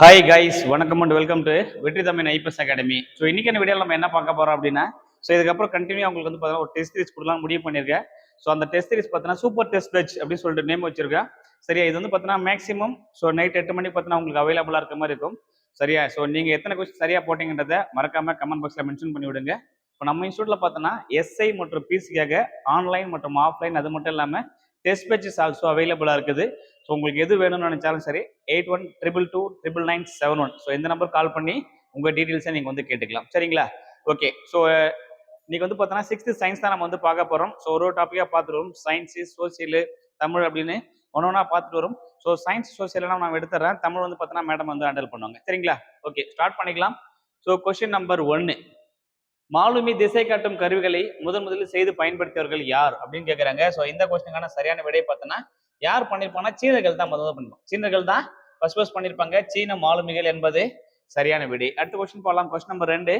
Hi guys வணக்கம் and welcome to Vetri Tamil IPS academy so இன்னைக்கான video நம்ம என்ன பார்க்க போறோம் அப்படின்னா ஸோ இதுக்கப்புறம் கண்டினியூ உங்களுக்கு வந்து பார்த்தீங்கன்னா ஒரு டெஸ்ட் சீரிஸ் கொடுக்கலாம் முடிவு பண்ணியிருக்கேன். ஸோ அந்த டெஸ்ட் சீரிஸ் பார்த்தீங்கன்னா சூப்பர் டெஸ்ட் பெச் அப்படின்னு சொல்லிட்டு நேம் வச்சிருக்கேன். சரியா இது வந்து பார்த்தீங்கன்னா மேக்ஸிமம் ஸோ நைட் எட்டு மணிக்கு பார்த்தீங்கன்னா உங்களுக்கு அவைலபிளாக இருக்க மாதிரி இருக்கும். சரியா ஸோ நீங்கள் எத்தனை கொஸ்டின் சரியாக போட்டீங்கன்றதை மறக்காம கமெண்ட் பாக்ஸில் மென்ஷன் பண்ணி விடுங்க. இப்போ நம்ம இன்ஸ்டியூட்டில் பார்த்தோன்னா எஸ்ஐ மற்றும் பிசிக்காக ஆன்லைன் மற்றும் ஆஃப்லைன் அது மட்டும் இல்லாமல் டெஸ்ட் பேச்சஸ் ஆல்சோ அவைலபிளாக இருக்குது. ஸோ உங்களுக்கு எது வேணும்னு நினச்சாலும் சரி eight one triple two triple nine seven one so இந்த நம்பர் கால் பண்ணி உங்கள் டீட்டெயில்ஸை நீங்கள் வந்து கேட்டுக்கலாம். சரிங்களா? ஓகே ஸோ இன்னைக்கு வந்து பார்த்தோன்னா சிக்ஸ்த்து சயின்ஸ் தான் நம்ம வந்து பார்க்க போகிறோம் ஸோ ஒரு ஒரு டாப்பிக்காக பார்த்துருவோம் சயின்ஸு சோசியல் தமிழ் அப்படின்னு ஒன்று ஒன்றா பார்த்துட்டு வரும். ஸோ சயின்ஸ் சோசியல்லாம் நான் எடுத்துறேன். தமிழ் வந்து பார்த்தோன்னா மேடம் வந்து ஹேண்டில் பண்ணுவாங்க. சரிங்களா? ஓகே ஸ்டார்ட் பண்ணிக்கலாம். ஸோ கொஸ்டின் நம்பர் ஒன்று மாலுமி திசை காட்டும் கருவிகளை முதன் முதலில் செய்து பயன்படுத்தியவர்கள் யார் அப்படின்னு கேட்குறாங்க ஸோ இந்த கொஸ்டினுக்கான சரியான விடை பார்த்தோன்னா யார் பண்ணியிருப்பாங்கன்னா சீனர்கள் தான் முதல்ல பண்ணிருப்பாங்க சீனர்கள் தான் ஃபர்ஸ்ட் ஃபர்ஸ்ட் பண்ணியிருப்பாங்க சீன மாலுமிகள் என்பது சரியான விடை. அடுத்த கொஸ்டின் போகலாம் கொஸ்டின் நம்பர் ரெண்டு.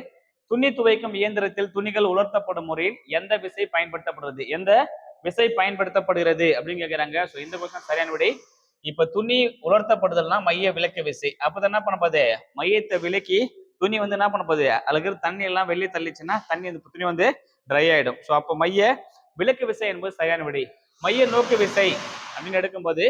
துணி துவைக்கும் இயந்திரத்தில் துணிகள் உலர்த்தப்படும் முறையில் எந்த விசை பயன்படுத்தப்படுறது எந்த விசை பயன்படுத்தப்படுகிறது அப்படின்னு கேட்குறாங்க ஸோ இந்த கொஸ்டின் சரியான விடை. இப்ப துணி உலர்த்தப்படுதல்னா மைய விலக்கு விசை. அப்போ என்ன பண்ண மையத்தை விலக்கி துணி வந்து என்ன பண்ண போகுது? அழகு தண்ணி எல்லாம் வெளியே தள்ளிச்சுன்னா தண்ணி அந்த துணி வந்து ட்ரை ஆயிடும். ஸோ அப்போ மைய விளக்கு விசை என்பது சரியான விடை மைய நோக்கு விசை அப்படின்னு எடுக்கும்போது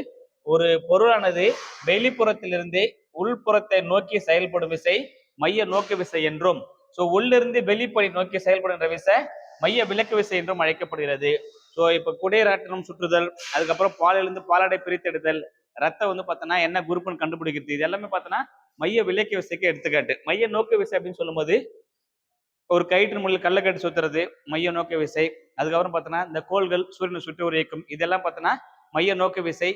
ஒரு பொருளானது வெளிப்புறத்திலிருந்து உள்புறத்தை நோக்கி செயல்படும் விசை மைய நோக்கு விசை என்றும். ஸோ உள்ளிருந்து வெளிப்படை நோக்கி செயல்படுகின்ற விசை மைய விளக்கு விசை என்றும் அழைக்கப்படுகிறது. ஸோ இப்போ குடையராட்டனம் சுற்றுதல் அதுக்கப்புறம் பாலிலிருந்து பாலாடை பிரித்தெடுத்தல் ரத்தம் வந்து பார்த்தோன்னா என்ன குரூப்னு கண்டுபிடிக்கிறது இது எல்லாமே பார்த்தோன்னா மைய விலக்கு விசைக்கு எடுத்துக்காட்டு. மைய நோக்கு விசை அப்படின்னு சொல்லும்போது ஒரு கயிற்று முள்ளில் கள்ளக்கட்டு சுத்துறது மைய நோக்க விசை. அதுக்கப்புறம் பார்த்தோன்னா இந்த கோள்கள் சூரியனை சுற்றி ஒரு இயக்கம். இதெல்லாம் பார்த்தோன்னா மைய நோக்க விசை.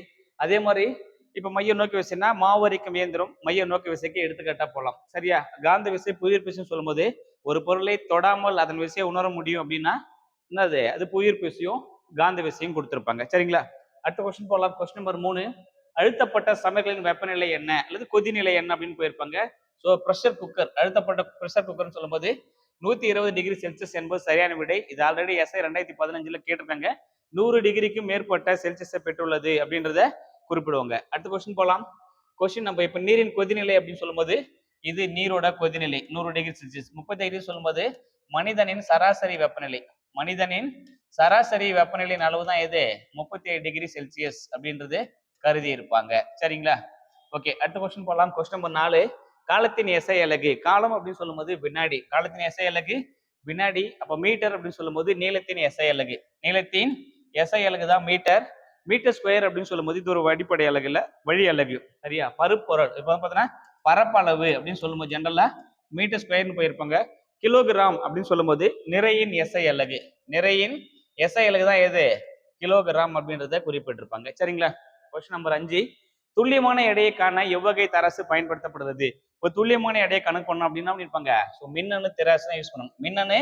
அதே மாதிரி இப்போ மைய நோக்கி விசைனா மாவரிக்கும் இயந்திரம் மைய நோக்கி விசைக்கு எடுத்துக்காட்டா போகலாம் சரியா? காந்த விசை புவியீர்ப்பு சொல்லும்போது ஒரு பொருளை தொடாமல் அதன் விசையை உணர முடியும் அப்படின்னா என்னது? அது புவியீர்ப்பு விசையும் காந்த விசையும் கொடுத்துருப்பாங்க. சரிங்களா? அடுத்த கொஸ்டின் போகலாம் கொஸ்டின் நம்பர் மூணு. அழுத்தப்பட்ட சமையலின் வெப்பநிலை என்ன? அல்லது கொதிநிலை என்ன அப்படின்னு போயிருப்பாங்க. ஸோ ப்ரெஷர் குக்கர் அழுத்தப்பட்ட ப்ரெஷர் குக்கர்னு சொல்லும்போது நூத்தி இருபது டிகிரி செல்சியஸ் என்பது சரியான விடை. இது ஆல்ரெடி எஸ்ஐ ரெண்டாயிரத்தி பதினஞ்சுல கேட்டிருக்காங்க. நூறு டிகிரிக்கும் மேற்பட்ட செல்சியஸை பெற்றுள்ளது அப்படின்றத குறிப்பிடுவாங்க. அடுத்த கொஸ்டின் போகலாம் கொஸ்டின் நம்ம இப்போ நீரின் கொதிநிலை அப்படின்னு சொல்லும்போது இது நீரோட கொதிநிலை நூறு டிகிரி செல்சியஸ் முப்பத்தி டிகிரி சொல்லும்போது மனிதனின் சராசரி வெப்பநிலை. மனிதனின் சராசரி வெப்பநிலையின் அளவு தான் எது? முப்பத்தி ஏழு டிகிரி செல்சியஸ் அப்படின்றது கருதி இருப்பாங்க சரிங்களா? ஓகே அடுத்த கொஸ்டின் போகலாம் கொஸ்டின் நம்பர் நாலு. காலத்தின் எசை அலகு. காலம் அப்படின்னு சொல்லும்போது வினாடி. காலத்தின் எசை அலகு வினாடி அப்போ மீட்டர் அப்படின்னு சொல்லும்போது நீளத்தின் எசை அலகு. நீளத்தின் எசை அலகு தான் மீட்டர் மீட்டர் ஸ்கொயர் அப்படின்னு சொல்லும்போது இது ஒரு அடிப்படை அலகு வழி அலகு. சரியா? பருப்பொருள். இப்போ பார்த்தீங்கன்னா பரப்பளவு அப்படின்னு சொல்லும்போது ஜென்ரலா மீட்டர் ஸ்கொயர்னு போயிருப்பாங்க. கிலோகிராம் அப்படின்னு சொல்லும்போது நிறையின் எசை அலகு. நிறையின் எசை அலகு தான் எது? கிலோகிராம் அப்படின்றத குறிப்பிட்டிருப்பாங்க. சரிங்களா? கொஸ்டின் நம்பர் அஞ்சு. துல்லியமான எடையை காண எவ்வகை தராசு பயன்படுத்தப்படுகிறது. இப்போ துல்லியமான எடையை கணக்கு பண்ணோம் அப்படின்னா இருப்பாங்க ஸோ மின்னணு தராசு தான் யூஸ் பண்ணணும். மின்னணு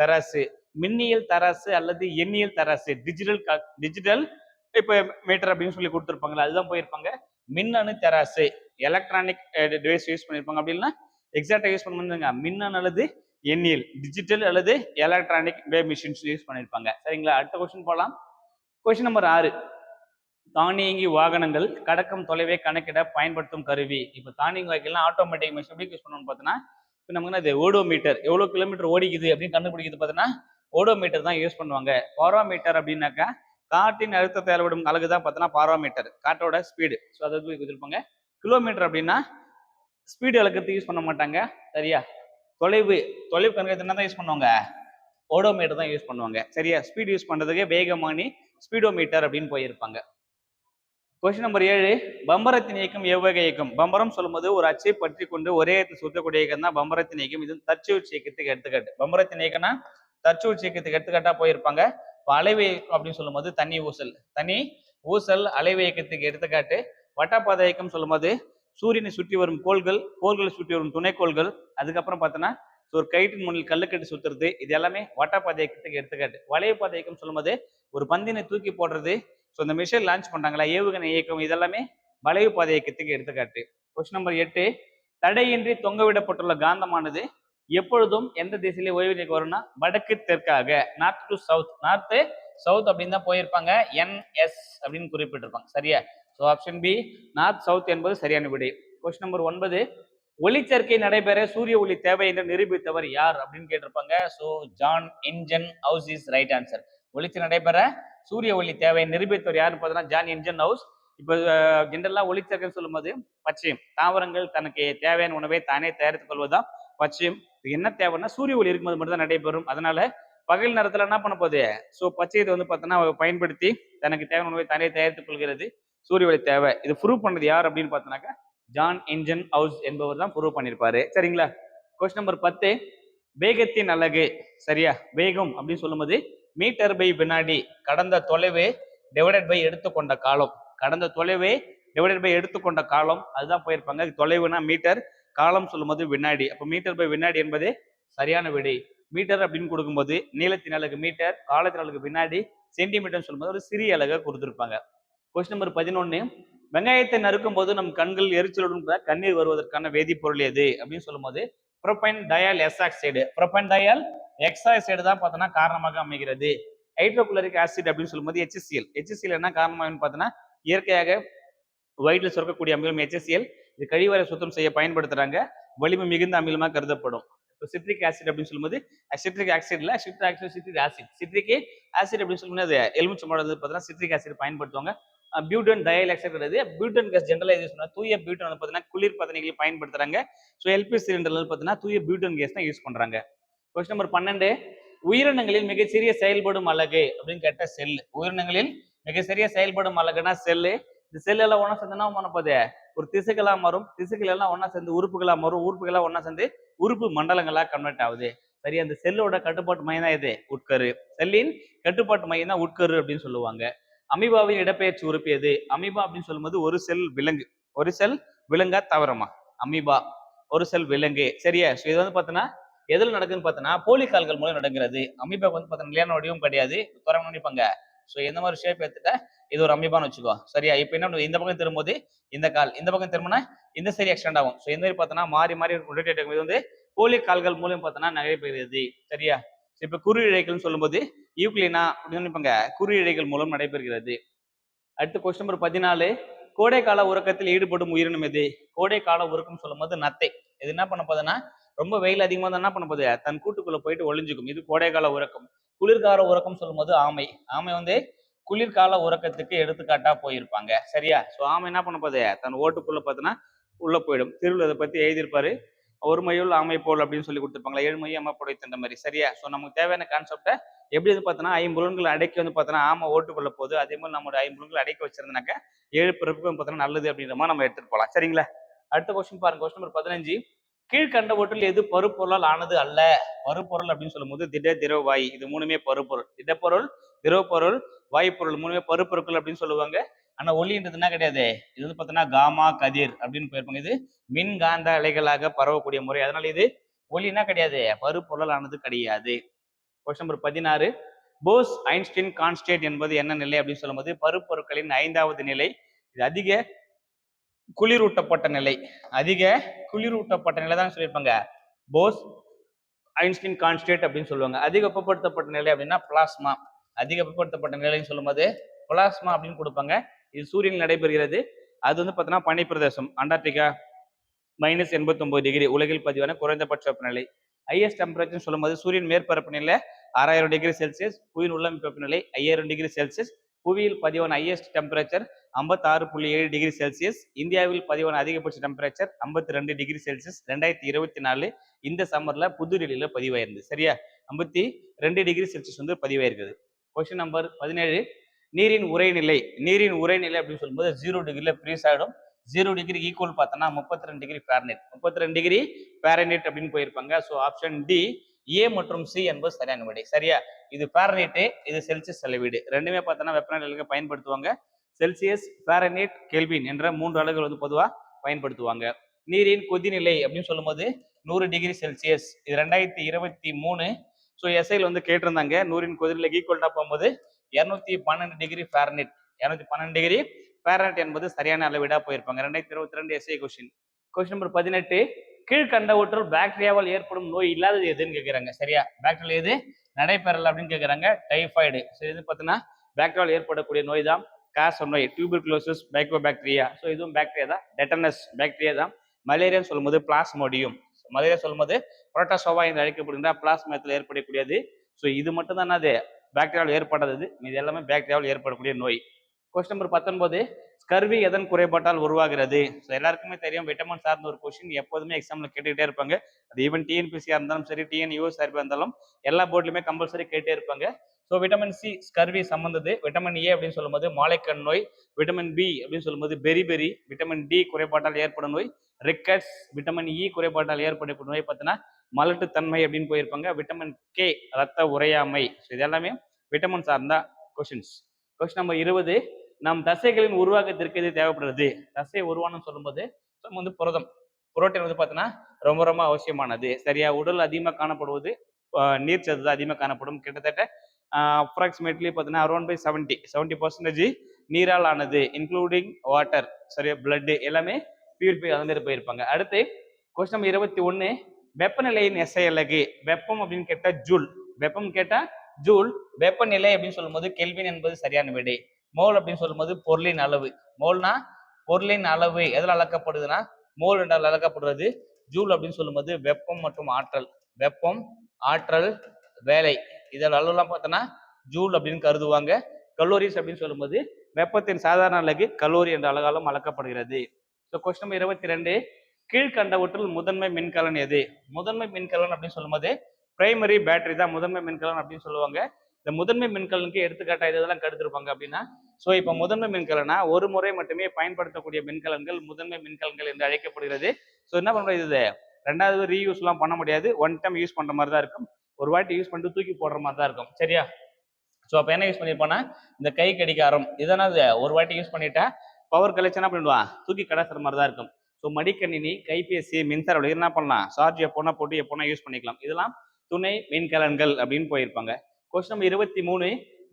தராசு. மின்னியல் தராசு அல்லது எண்ணியல் தராசு. டிஜிட்டல் டிஜிட்டல் இப்போ மீட்டர் அப்படின்னு சொல்லி கொடுத்துருப்பாங்களா அதுதான் போயிருப்பாங்க. மின்னணு தராசு. எலக்ட்ரானிக் டிவைஸ் யூஸ் பண்ணியிருப்பாங்க அப்படின்னா எக்ஸாக்டாக யூஸ் பண்ணுங்க. மின்னணு அல்லது எண்ணியல். டிஜிட்டல் அல்லது எலக்ட்ரானிக் வே மிஷின்ஸ் யூஸ் பண்ணியிருப்பாங்க சரிங்களா? அடுத்த கொஸ்டின் போகலாம் கொஸ்டின் நம்பர் ஆறு. தானியங்கி வாகனங்கள் கடக்கும் தொலைவை கணக்கிட பயன்படுத்தும் கருவி. இப்போ தானியங்கி வாய்க்கெல்லாம் ஆட்டோமேட்டிக் மிஷின் எப்படி யூஸ் பண்ணணும்னு பார்த்தோன்னா இப்போ நமக்கு அது ஓடோமீட்டர் எவ்வளோ கிலோமீட்டர் ஓடிக்குது அப்படின்னு கண்டுபிடிக்கிறது பார்த்தோன்னா ஓடோமீட்டர் தான் யூஸ் பண்ணுவாங்க. பாரோமீட்டர் அப்படின்னாக்கா காற்றின் அழுத்தத்தை அளவிடும் அழகு தான் பார்த்தோன்னா பாரோமீட்டர் காற்றோட ஸ்பீடு ஸோ அதை கொடுத்துருப்பாங்க கிலோமீட்டர் அப்படின்னா ஸ்பீடு அளக்கிறதுக்கு யூஸ் பண்ண மாட்டாங்க. சரியா? தொலைவு தொலைவு கணக்கு என்ன தான் யூஸ் பண்ணுவாங்க. ஓடோமீட்டர் தான் யூஸ் பண்ணுவாங்க. சரியா? ஸ்பீடு யூஸ் பண்ணுறதுக்கு வேகமானி ஸ்பீடோமீட்டர் அப்படின்னு போயிருப்பாங்க. கொஸ்டின் நம்பர் ஏழு. பம்பரத்தின் இயக்கம் எவ்வகை இயக்கம். பம்பரம் சொல்லும்போது ஒரு அச்சை பற்றி கொண்டு ஒரே இடத்துல சுத்தக்கூடிய இயக்கம் தான் பம்பரத்தின் இயக்கம். இது தச்சுவீழ்ச்சி இயக்கத்துக்கு எடுத்துக்காட்டு. பம்பரத்தின் இயக்கம்னா தச்சுவீழ்ச்சி இயக்கத்துக்கு எடுத்துக்காட்டா போயிருப்பாங்க. இப்போ அலைவு இயக்கம் அப்படின்னு சொல்லும்போது தனி ஊசல். தனி ஊசல் அலைவு இயக்கத்துக்கு எடுத்துக்காட்டு. வட்டப்பாதை இயக்கம் சொல்லும்போது சூரியனை சுற்றி வரும் கோள்கள் கோள்களை சுற்றி வரும் துணைக்கோள்கள். அதுக்கப்புறம் பார்த்தோன்னா ஒரு கயிற்றின் முன்னில் கல்லுக்கட்டு சுத்துறது. இது எல்லாமே வட்டப்பாதை இயக்கத்துக்கு எடுத்துக்காட்டு. வளைவு பாதை இயக்கம் சொல்லும்போது ஒரு பந்தினை தூக்கி போடுறது. ஸோ இந்த மிஷின் லான்ச் பண்ணுறாங்களா ஏவுகணை இயக்கம் இதெல்லாமே வளைவு பாதை இயக்கத்துக்கு எடுத்துக்காட்டு. கொஸ்டின் நம்பர் எட்டு தடையின்றி தொங்கவிடப்பட்டுள்ள காந்தமானது எப்பொழுதும் எந்த திசையிலே ஓய்வு நிலைக்கு வரும்னா வடக்கு தெற்காக north to south north south அப்படின்னு தான் போயிருப்பாங்க. என்எஸ் அப்படின்னு குறிப்பிட்டிருப்பாங்க. சரியா? So option B north south என்பது சரியான விடை. கொஸ்டின் நம்பர் ஒன்பது ஒளிச்சேர்க்கை நடைபெற சூரிய ஒளி தேவை என்று நிரூபித்தவர் யார் அப்படின்னு கேட்டிருப்பாங்க. So John Ingenhousz is right answer ஒளிச்சு நடைபெற சூரிய ஒளி தேவை நிரூபித்தவர் யாருன்னு பார்த்தீங்கன்னா ஜான் இன்ஜன் ஹவுஸ் இப்போ ஜென்ரலாக ஒளிச்சேர்க்கைன்னு சொல்லும்போது பச்சையம் தாவரங்கள் தனக்கு தேவையான உணவை தானே தயாரித்துக் கொள்வதுதான் பச்சையம். இது என்ன தேவைன்னா சூரிய ஒளி இருக்கும்போது மட்டும் தான் நடைபெறும். அதனால பகல் நேரத்தில் என்ன பண்ண போகுது? ஸோ பச்சையத்தை வந்து பார்த்தோன்னா பயன்படுத்தி தனக்கு தேவையான உணவை தானே தயாரித்துக் கொள்கிறது. சூரிய ஒளி தேவை. இது ப்ரூவ் பண்ணது யார் அப்படின்னு பார்த்தோன்னாக்கா ஜான் இன்ஜன் ஹவுஸ் என்பவர் தான் ப்ரூவ் பண்ணியிருப்பாரு. சரிங்களா? கொஸ்டின் நம்பர் பத்து. வேகத்தின் அழகு சரியா? வேகம் அப்படின்னு சொல்லும்போது மீட்டர் பை வினாடி கடந்த தொலைவு டிவைடட் பை எடுத்துக்கொண்ட காலம் கடந்த தொலைவு டிவைடட் பை எடுத்துக்கொண்ட காலம் அதுதான் போயிருப்பாங்க. தொலைவுனா மீட்டர். காலம் சொல்லும்போது வினாடி. அப்போ மீட்டர் பை வினாடி என்பது சரியான விடை. மீட்டர் அப்படின்னு கொடுக்கும்போது நீளத்தின் அழகு மீட்டர் காலத்தின் அழகு வினாடி சென்டிமீட்டர்னு சொல்லும்போது ஒரு சிறிய அலகை கொடுத்துருப்பாங்க. கொஸ்டின் நம்பர் பதினொன்று வெங்காயத்தை நறுக்கும் போது நம் கண்கள் எரிச்சலுடன் கூட கண்ணீர் வருவதற்கான வேதிப்பொருள் எது? அப்படின்னு சொல்லும்போது propyne டயால் S oxide propyne diol எக்ஸாக்சைடு தான் பார்த்தோன்னா காரணமாக அமைகிறது. ஹைட்ரோகுளரிக் ஆசிட் அப்படின்னு சொல்லும்போது ஹெச்சிசிஎல் ஹெச்சிசிஎல் என்ன காரணமாகன்னு பார்த்தோன்னா இயற்கையாக வயிற்றுல சுரக்கக்கூடிய அமிலம் HCl இது கழிவறை சுத்தம் செய்ய பயன்படுத்துறாங்க. வலிமை மிகுந்த அமிலமாக கருதப்படும். இப்போ சிட்ரிக் ஆசிட் அப்படின்னு சொல்லும்போது citric ஆக்சிடில் citric oxide citric acid citric acid அப்படின்னு சொல்லும்போது அது எலுமிச்சம்பழம் வந்து பார்த்தீங்கன்னா சிட்ரிக் ஆசிட் பயன்படுத்துவாங்க. பியூட்டன் டயல் ஆக்சைடு கிடையாது. பியூட்டன் கேஸ் ஜென்ரலாக எது சொன்னால் தூய பியூட்டன் வந்து பார்த்தீங்கன்னா குளிர் பதனைகளை பயன்படுத்துறாங்க. ஸோ எல்பி சிலிண்டர்ல வந்து பார்த்தீங்கன்னா தூய பியூட்டன் கேஸ் தான் யூஸ் பண்ணுறாங்க கொஸ்டின் நம்பர் பன்னெண்டு. உயிரினங்களில் மிகச்சிறிய செயல்படும் அலகு அப்படின்னு கேட்ட செல் உயிரினங்களில் மிகச்சிறிய செயல்படும் அலகுனா செல்லு. இந்த செல் எல்லாம் ஒன்றா சேர்ந்துனா பண்ண ஒரு திசுகளா மாறும். திசுக்கள் எல்லாம் ஒன்றா சேர்ந்து உறுப்புகளா மாறும். உறுப்புகளா ஒன்றா சேர்ந்து உறுப்பு மண்டலங்களா கன்வெர்ட் ஆகுது. சரி அந்த செல்லோட கட்டுப்பாட்டு மையம் தான் இது உட்கரு. செல்லின் கட்டுப்பாட்டு மையம் தான் உட்கரு அப்படின்னு சொல்லுவாங்க. அமீபாவின் இடப்பெயர்ச்சி உறுப்பு எது? அமீபா அப்படின்னு சொல்லும்போது ஒரு செல் விலங்கு. ஒரு செல் விலங்கா தவறமா? அமீபா. ஒரு செல் விலங்கு. சரியா? ஸோ இது வந்து பார்த்தோன்னா எதில் நடக்குதுன்னு பார்த்தோன்னா போலி கால்கள் மூலம் நடக்கிறது. அமீபா வந்து பார்த்தோன்னா நிலையான வடிவம் கிடையாது. துறவு நினைப்பாங்க. ஸோ எந்த மாதிரி ஷேப் எடுத்துட்டா இது ஒரு அமீபான்னு வச்சுக்கோ. சரியா? இப்போ என்ன இந்த பக்கம் திரும்பும்போது இந்த கால் இந்த பக்கம் திரும்பினா இந்த சைடு எக்ஸ்டெண்ட் ஆகும். ஸோ இந்த மாதிரி பார்த்தோன்னா மாறி மாறி ரொட்டேட் ஆகும் இது வந்து போலி கால்கள் மூலம் பார்த்தோன்னா நடைபெறுகிறது சரியா? இப்போ குறு இழைகள்னு சொல்லும்போது யூக்ளினா அப்படின்னு நினைப்பாங்க. குறு இழைகள் மூலம் நடைபெறுகிறது. அடுத்து கொஸ்டின் நம்பர் பதினாலு. கோடைக்கால உறக்கத்தில் ஈடுபடும் உயிரினம் எது? கோடைக்கால உறக்கம் சொல்லும்போது நத்தை. இது என்ன பண்ண போதுன்னா ரொம்ப வெயில் அதிகமாக தான் என்ன பண்ண போகுது? தன் கூட்டுக்குள்ளே போயிட்டு ஒளிஞ்சுக்கும். இது கோடைக்கால உறக்கம். குளிர்கால உறக்கம் சொல்லும்போது ஆமை. ஆமை வந்து குளிர்கால உறக்கத்துக்கு எடுத்துக்காட்டா போயிருப்பாங்க. சரியா? ஸோ ஆமை என்ன பண்ண போகுது? தன் ஓட்டுக்குள்ள பார்த்தோன்னா உள்ள போயிடும். திருவிழா அதை பத்தி எழுதியிருப்பாரு. ஒரு மையுள் ஆமை போல் அப்படின்னு சொல்லி கொடுத்துருப்பாங்களா ஏழு மையம் அம்மா புடை தந்த மாதிரி. சரியா? ஸோ நமக்கு தேவையான கான்செப்டை எப்படி வந்து பார்த்தோன்னா ஐம்புலன்களை அடக்கி வந்து பார்த்தோன்னா ஆமை ஓட்டுக்குள்ள போகுது. அதே மாதிரி நம்மளோட ஐம்புலன்களை அடக்கி வச்சிருந்தனாக்க ஏழு பிறப்புக்கும் பார்த்தோன்னா நல்லது அப்படின்ற மாதிரி நம்ம எடுத்துட்டு போகலாம் சரிங்களா? அடுத்த கொஸ்டின் பாருங்க. கொஸ்டின் நம்பர் பதினஞ்சு. கீழ்கண்டவற்றில் எது பருப்பொருளால் ஆனது அல்ல? பருப்பொருள் அப்படின்னு சொல்லும்போது திட திரவ வாய். இது மூணுமே பருப்பொருள். திடப்பொருள் திரவப்பொருள் வாய்ப்பொருள் மூணுமே பருப்பொருட்கள் அப்படின்னு சொல்லுவாங்க. ஆனா ஒளின்றது என்ன கிடையாது? இது வந்து பார்த்தோன்னா காமா கதிர் அப்படின்னு போயிருப்பாங்க இது மின்காந்த அலைகளாக பரவக்கூடிய முறை. அதனால இது ஒளினா கிடையாது? பருப்பொருள் ஆனது கிடையாது. கொஸ்டின் நம்பர் பதினாறு. போஸ் ஐன்ஸ்டீன் கான்ஸ்டேட் என்பது என்ன நிலை அப்படின்னு சொல்லும்போது பருப்பொருட்களின் ஐந்தாவது நிலை. இது அதிக குளிரூட்டப்பட்ட நிலை. அதிக குளிரூட்டப்பட்ட நிலை தான் சொல்லியிருப்பாங்க. போஸ் ஐன்ஸ்டீன் கான்ஸ்டேட் அப்படின்னு சொல்லுவாங்க. அதிக வெப்பப்படுத்தப்பட்ட நிலை அப்படின்னா பிளாஸ்மா. அதிக வெப்பப்படுத்தப்பட்ட நிலைன்னு சொல்லும்போது பிளாஸ்மா அப்படின்னு கொடுப்பாங்க. இது சூரியனில் நடைபெறுகிறது. அது வந்து பார்த்தீங்கன்னா பனிப்பிரதேசம் அண்டார்டிகா மைனஸ் எண்பத்தொம்பது டிகிரி உலகில் பதிவான குறைந்தபட்ச வெப்பநிலை ஹையஸ்ட் டெம்பரேச்சர் சொல்லும்போது சூரியன் மேற்பரப்பு நிலை ஆறாயிரம் டிகிரி செல்சியஸ் புவியின் உள்ளமைப்பு வெப்பநிலை ஐயாயிரம் டிகிரி செல்சியஸ் புவியில் பதிவான ஹையஸ்ட் டெம்பரேச்சர் ஐம்பத்தாறு புள்ளி ஏழு டிகிரி செல்சியஸ் இந்தியாவில் பதிவான அதிகபட்ச டெம்பரேச்சர் ஐம்பத்தி ரெண்டு டிகிரி செல்சியஸ் ரெண்டாயிரத்தி இருபத்தி நாலு. இந்த சம்மர்ல புதுடெல்லியில பதிவாயிருந்தது. சரியா? ஐம்பத்தி ரெண்டு டிகிரி செல்சியஸ் வந்து பதிவாயிருக்குது. கொஸ்டின் நம்பர் பதினேழு. நீரின் உரைநிலை நீரின் உறைநிலை அப்படின்னு சொல்லும்போது ஜீரோ டிகிரில ஃப்ரீஸ் ஆகிடும் ஜீரோ டிகிரி ஈக்குவல் பார்த்தோன்னா முப்பத்தி ரெண்டு டிகிரி ஃபேரனைட் முப்பத்தி ரெண்டு டிகிரி ஃபேரனைட் அப்படின்னு போயிருப்பாங்க. ஸோ ஆப்ஷன் டி ஏ மற்றும் சி என்பது சரியான விடை. சரியா? இது ஃபேரனைட்டு இது செல்சியஸ் அளவீடு. ரெண்டுமே பார்த்தோன்னா வெப்பநிலைகளுக்கு பயன்படுத்துவாங்க. செல்சியஸ் ஃபேரனைட் கெல்வின் என்ற மூன்று அளவுகள் வந்து பொதுவாக பயன்படுத்துவாங்க. நீரின் கொதிநிலை அப்படின்னு சொல்லும்போது நூறு டிகிரி செல்சியஸ் இது ரெண்டாயிரத்தி இருபத்தி மூணு ஸோ எஸ்ஐயில் வந்து கேட்டிருந்தாங்க. நூறின் கொதிநிலை ஈக்குவல்டாக போகும்போது இரநூத்தி பன்னெண்டு டிகிரி ஃபேரனெட் இரநூத்தி பன்னெண்டு டிகிரி ஃபேரனெட் என்பது சரியான அளவீடாக போயிருப்பாங்க. ரெண்டாயிரத்தி இருபத்தி ரெண்டு எஸ்ஐ கொஸ்டின் கொஸ்டின் நம்பர் பதினெட்டு கீழ்கண்டவற்றுள் பாக்டீரியாவால் ஏற்படும் நோய் இல்லாதது எதுன்னு கேட்குறாங்க சரியா? பாக்டீரியா எது? நடைபெறல அப்படின்னு கேட்குறாங்க டைஃபாய்டு சரி இது பார்த்தீங்கன்னா பாக்டீரியாவால் ஏற்படக்கூடிய நோய் தான். காச நோய் டியூபர்குலோசிஸ் பைக்கோபாக்டீரியா ஸோ இதுவும் பாக்டீரியா தான். டெட்டனஸ் பாக்டீரியா தான். மலேரியான்னு சொல்லும்போது பிளாஸ்மோடியும் மலேரியா சொல்லும்போது புரோட்டாசோவா என்று அழைக்கப்படுகின்ற பிளாஸ்மத்தில் ஏற்படக்கூடியது. ஸோ இது மட்டும் தான் அது பாக்டீரியாவில் ஏற்படாதது. இது எல்லாமே பாக்டீரியாவில் ஏற்படக்கூடிய நோய். கொஸ்டின் நம்பர் பத்தொன்பது. ஸ்கர்வி எதன் குறைபாட்டால் உருவாகிறது? ஸோ எல்லாருக்குமே தெரியும். விட்டமின் சார்ந்த ஒரு கொஸ்டின் எப்போதுமே எக்ஸாமில் கேட்டுக்கிட்டே இருப்பாங்க. அது ஈவன் டிஎன்பிசியாக இருந்தாலும் சரி டிஎன்யூஎஸ்ஆர்பியாக இருந்தாலும் எல்லா போர்ட்லையுமே கம்பல்சரி கேட்டே இருப்பாங்க. ஸோ விட்டமின் சி ஸ்கர்வி சம்மந்தது விட்டமின் ஏ அப்படின்னு சொல்லும்போது மாலைக்கண் நோய். விட்டமின் பி அப்படின்னு சொல்லும்போது பெரி பெரி. விட்டமின் டி குறைபாட்டால் ஏற்படும் நோய். ரிக்கட்ஸ் விட்டமின் இ குறைபாட்டால் ஏற்படக்கூடிய நோய் பார்த்தீங்கன்னா மலட்டுத்தன்மை அப்படின்னு போயிருப்பாங்க. விட்டமின் கே ரத்த உறையாமை. ஸோ இது எல்லாமே விட்டமின் சார்ந்த கொஷின்ஸ் கொஸ்டின் நம்பர் இருபது. நம் தசைகளின் உருவாக்கத்திற்கு இது தேவைப்படுறது? தசை உருவானம் சொல்லும்போது நம்ம வந்து புரதம். புரோட்டீன் வந்து பார்த்தீங்கன்னா ரொம்ப ரொம்ப அவசியமானது. சரியா உடல் அதிகமாக காணப்படுவது ஆஹ் நீர்ச்சத்து தான் அதிகமாக காணப்படும். கிட்டத்தட்ட அப்ராக்சிமேட்லி பார்த்தீங்கன்னா around by seventy seventy percentage நீரால் ஆனது இன்க்ளூடிங் வாட்டர் சரியா பிளட்டு எல்லாமே பியூரிஃபை வந்துட்டு போயிருப்பாங்க. அடுத்து கொஸ்டின் நம்பர் இருபத்தி ஒன்று வெப்பநிலையின் எஸ்ஐ அலகு வெப்பம் அப்படின்னு கேட்டால் ஜூல். வெப்பம் கேட்டால் ஜூல் வெப்பநிலை அப்படின்னு சொல்லும்போது கெல்வின் என்பது சரியான விடை. மோல் அப்படின்னு சொல்லும்போது பொருளின் அளவு. மோல்னா பொருளின் அளவு எதில் அளக்கப்படுதுன்னா மோல் என்றால் அளக்கப்படுறது ஜூல் அப்படின்னு சொல்லும்போது வெப்பம் மற்றும் ஆற்றல். வெப்பம் ஆற்றல் வேலை. இதில் அளவுலாம் பார்த்தோன்னா ஜூல் அப்படின்னு கருதுவாங்க. கலோரிஸ் அப்படின்னு சொல்லும்போது வெப்பத்தின் சாதாரண அலகு கலோரி என்ற அழகாலும் அளக்கப்படுகிறது ஸோ கொஸ்டின் இருபத்தி ரெண்டு கீழ்கண்டவற்றில் முதன்மை மின்கலன் எது? முதன்மை மின்கலன் அப்படின்னு சொல்லும்போது பிரைமரி பேட்டரி தான் முதன்மை மின்கலன் அப்படின்னு சொல்லுவாங்க. இந்த முதன்மை மின்கலனுக்கு எடுத்துக்காட்டா இதெல்லாம் கெடுத்துருப்பாங்க அப்படின்னா ஸோ இப்போ முதன்மை மின்கலனா ஒரு முறை மட்டுமே பயன்படுத்தக்கூடிய மின்கலன்கள் முதன்மை மின்கலன்கள் என்று அழைக்கப்படுகிறது. ஸோ என்ன பண்ணுறது இது? ரெண்டாவது ரீயூஸ்லாம் பண்ண முடியாது. ஒன் டைம் யூஸ் பண்ணுற மாதிரி தான் இருக்கும். ஒரு வாட்டி யூஸ் பண்ணிட்டு தூக்கி போடுற மாதிரி தான் இருக்கும். சரியா? ஸோ அப்போ என்ன யூஸ் பண்ணியிருப்போன்னா இந்த கை கடிகாரம் இதனால் ஒரு வாட்டி யூஸ் பண்ணிட்டா பவர் கலெக்ஷன் பண்ணிடுவான் தூக்கி கடாசுற மாதிரி தான் இருக்கும். ஸோ மடிக்கணினி கைபேசி மின்சாரம் என்ன பண்ணலாம்? சார்ஜ் எப்போனா போட்டு எப்போனா யூஸ் பண்ணிக்கலாம். இதெல்லாம் துணை மின்கலன்கள் அப்படின்னு போயிருப்பாங்க. கொஸ்டின் நம்பர் இருபத்தி மூணு